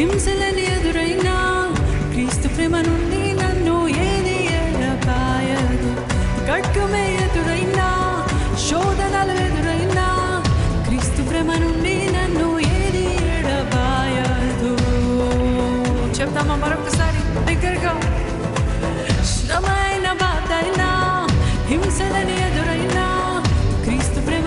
హింసలని ఎదురైనా క్రీస్తు ప్రేమ నుండి నన్ను ఏది ఎడపాయదు గడ్డుమే ఎదురైనా శోధనలు ఎదురైనా క్రీస్తు ప్రేమ నుండి నన్ను ఏది ఎడబాయదు. చెప్తామా మరొకసారి? దగ్గరగా శ్రమైన బాధైనా హింసలని ఎదురైనా క్రీస్తు ప్రేమ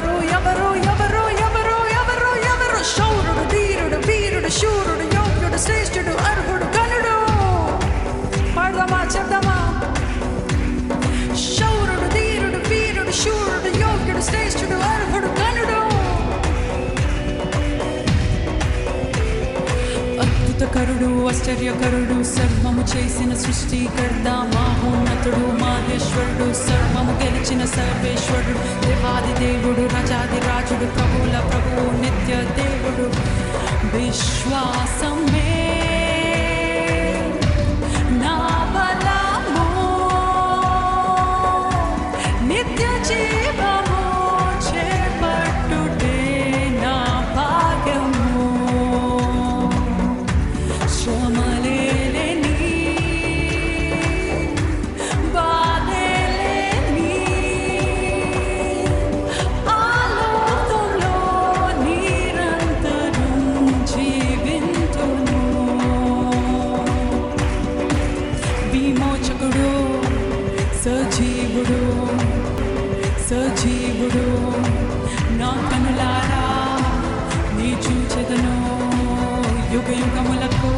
yeah అద్భుతకరుడు ఆశ్చర్యకరుడు సర్వము చేసిన సృష్టికర్త మహోన్నతుడు మాహేశ్వరుడు సర్వము గెలిచిన సర్వేశ్వరుడు దేవాది దేవుడు రజాది రాజుడు ప్రభుల ప్రభువు నిత్య దేవుడు. విశ్వాసమే నా బలము. నిత్య జీవము సజీవుడు నా కనులారా నీ చూచెదను. యుగ యుగములకు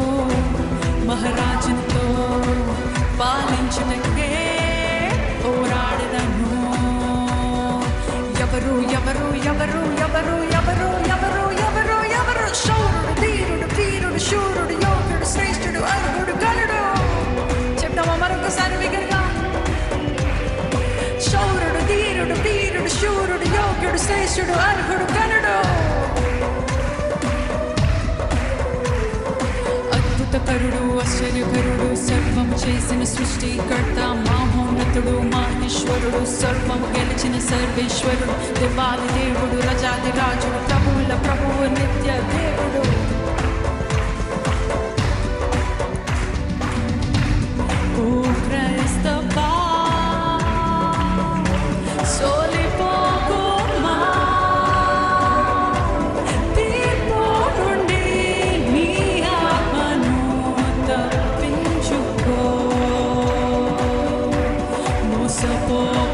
మహారాజుతో పాలించుటకే పోరాడదను. ఎవరు ఎవరు ఎవరు ఎవరు శూరుడు యోగ్యుడు శ్రేష్ఠుడు అర్హుడు గనుడు అద్భుతకరుడు ఆశ్చర్యకరుడు సర్వం చేసిన సృష్టికర్త మహోన్నతుడు మహేశ్వరుడు సర్వం గెలిచిన సర్వేశ్వరుడు దేవాది దేవుడు రజాది రాజుడు ప్రభువుల ప్రభువు నిత్య దేవుడు. se